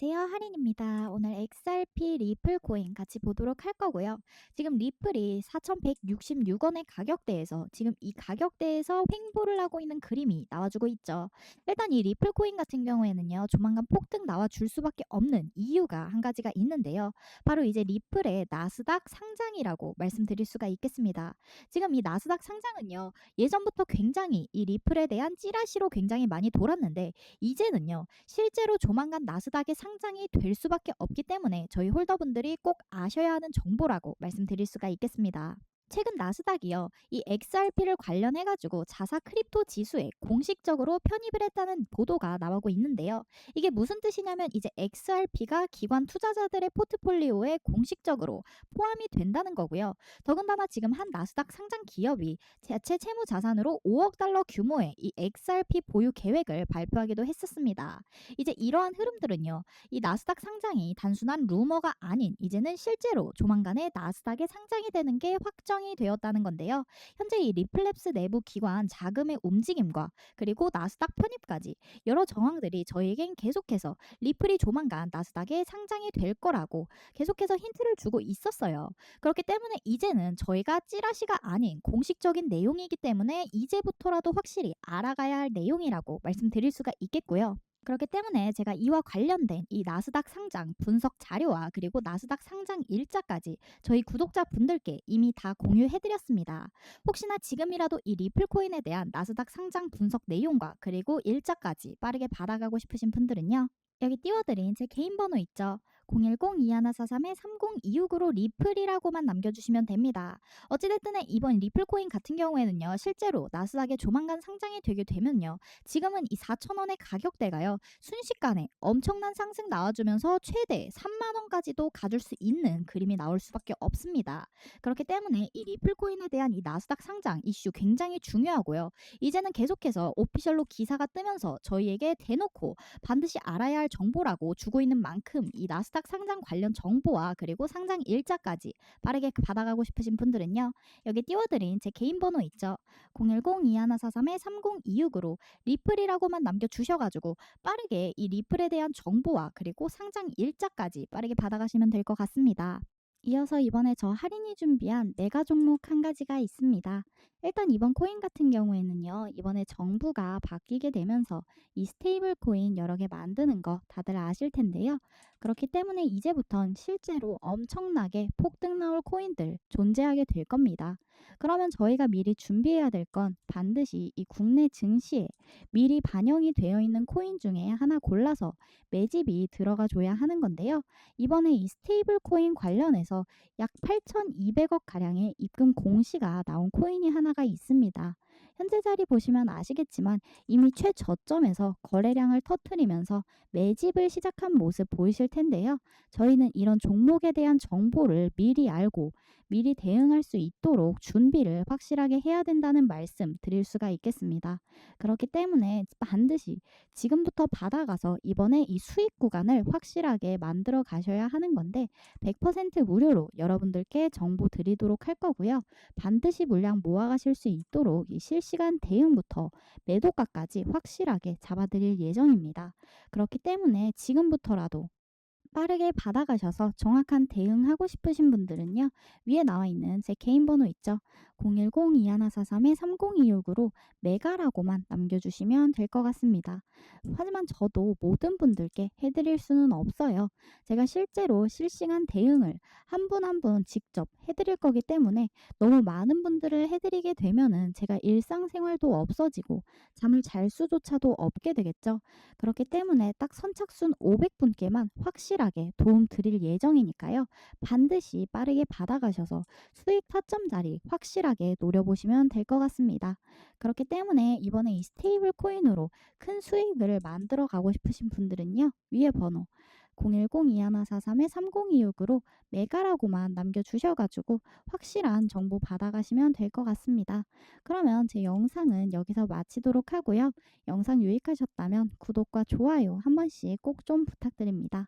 안녕하세요. 할인입니다. 오늘 XRP 리플 코인 같이 보도록 할 거고요. 지금 리플이 4,166원의 가격대에서 지금 이 가격대에서 횡보를 하고 있는 그림이 나와주고 있죠. 일단 이 리플 코인 같은 경우에는요. 조만간 폭등 나와줄 수밖에 없는 이유가 한 가지가 있는데요. 바로 이제 리플의 나스닥 상장이라고 말씀드릴 수가 있겠습니다. 지금 이 나스닥 상장은요. 예전부터 굉장히 이 리플에 대한 찌라시로 굉장히 많이 돌았는데 이제는요. 실제로 조만간 나스닥에 상 장이 될 수밖에 없기 때문에 저희 홀더분들이 꼭 아셔야 하는 정보라고 말씀드릴 수가 있겠습니다. 최근 나스닥이요. 이 XRP를 관련해 가지고 자사 크립토 지수에 공식적으로 편입을 했다는 보도가 나오고 있는데요. 이게 무슨 뜻이냐면 이제 XRP가 기관 투자자들의 포트폴리오에 공식적으로 포함이 된다는 거고요. 더군다나 지금 한 나스닥 상장 기업이 자체 채무 자산으로 5억 달러 규모의 이 XRP 보유 계획을 발표하기도 했었습니다. 이제 이러한 흐름들은요. 이 나스닥 상장이 단순한 루머가 아닌 이제는 실제로 조만간에 나스닥에 상장이 되는 게 확정 설정이 되었다는 건데요. 현재 이 리플랩스 내부 기관 자금의 움직임과 그리고 나스닥 편입까지 여러 정황들이 저희에겐 계속해서 리플이 조만간 나스닥에 상장이 될 거라고 계속해서 힌트를 주고 있었어요. 그렇기 때문에 이제는 저희가 찌라시가 아닌 공식적인 내용이기 때문에 이제부터라도 확실히 알아가야 할 내용이라고 말씀드릴 수가 있겠고요. 그렇기 때문에 제가 이와 관련된 이 나스닥 상장 분석 자료와 그리고 나스닥 상장 일자까지 저희 구독자 분들께 이미 다 공유해드렸습니다. 혹시나 지금이라도 이 리플코인에 대한 나스닥 상장 분석 내용과 그리고 일자까지 빠르게 받아가고 싶으신 분들은요. 여기 띄워드린 제 개인 번호 있죠. 010-2143-3026으로 리플이라고만 남겨주시면 됩니다. 어찌됐든 이번 리플 코인 같은 경우에는요. 실제로 나스닥에 조만간 상장이 되게 되면요. 지금은 이 4천원의 가격대가요. 순식간에 엄청난 상승 나와주면서 최대 3만원까지도 가줄 수 있는 그림이 나올 수밖에 없습니다. 그렇기 때문에 이 리플 코인에 대한 이 나스닥 상장 이슈 굉장히 중요하고요. 이제는 계속해서 오피셜로 기사가 뜨면서 저희에게 대놓고 반드시 알아야 할 정보라고 주고 있는 만큼 이 나스닥 나스닥 상장 관련 정보와 그리고 상장 일자까지 빠르게 받아가고 싶으신 분들은요. 여기 띄워드린 제 개인 번호 있죠. 010-2143-3026으로 리플이라고만 남겨주셔가지고 빠르게 이 리플에 대한 정보와 그리고 상장 일자까지 빠르게 받아가시면 될 것 같습니다. 이어서 이번에 저 할인이 준비한 네가 종목 한 가지가 있습니다. 일단 이번 코인 같은 경우에는요. 이번에 정부가 바뀌게 되면서 이 스테이블 코인 여러 개 만드는 거 다들 아실 텐데요. 그렇기 때문에 이제부턴 실제로 엄청나게 폭등 나올 코인들 존재하게 될 겁니다. 그러면 저희가 미리 준비해야 될 건 반드시 이 국내 증시에 미리 반영이 되어 있는 코인 중에 하나 골라서 매집이 들어가 줘야 하는 건데요. 이번에 이 스테이블 코인 관련해서 약 8,200억 가량의 입금 공시가 나온 코인이 하나가 있습니다. 현재 자리 보시면 아시겠지만 이미 최저점에서 거래량을 터트리면서 매집을 시작한 모습 보이실 텐데요. 저희는 이런 종목에 대한 정보를 미리 알고 미리 대응할 수 있도록 준비를 확실하게 해야 된다는 말씀 드릴 수가 있겠습니다. 그렇기 때문에 반드시 지금부터 받아가서 이번에 이 수익 구간을 확실하게 만들어 가셔야 하는 건데 100% 무료로 여러분들께 정보 드리도록 할 거고요. 반드시 물량 모아가실 수 있도록 이 실시간 대응부터 매도가까지 확실하게 잡아드릴 예정입니다. 그렇기 때문에 지금부터라도 빠르게 받아가셔서 정확한 대응하고 싶으신 분들은요. 위에 나와 있는 제 개인 번호 있죠. 010-2143-3026으로 메가라고만 남겨주시면 될 것 같습니다. 하지만 저도 모든 분들께 해드릴 수는 없어요. 제가 실제로 실시간 대응을 한 분 한 분 직접 해드릴 거기 때문에 너무 많은 분들을 해드리게 되면은 제가 일상생활도 없어지고 잠을 잘 수조차도 없게 되겠죠. 그렇기 때문에 딱 선착순 500분께만 확실하게 도움 드릴 예정이니까요. 반드시 빠르게 받아가셔서 수익 타점 자리 확실하게 확실하게 노려보시면 될 것 같습니다. 그렇기 때문에 이번에 이 스테이블 코인으로 큰 수익을 만들어 가고 싶으신 분들은요. 위에 번호 010-2143-3026으로 메가라고만 남겨주셔가지고 확실한 정보 받아가시면 될 것 같습니다. 그러면 제 영상은 여기서 마치도록 하고요. 영상 유익하셨다면 구독과 좋아요 한 번씩 꼭 좀 부탁드립니다.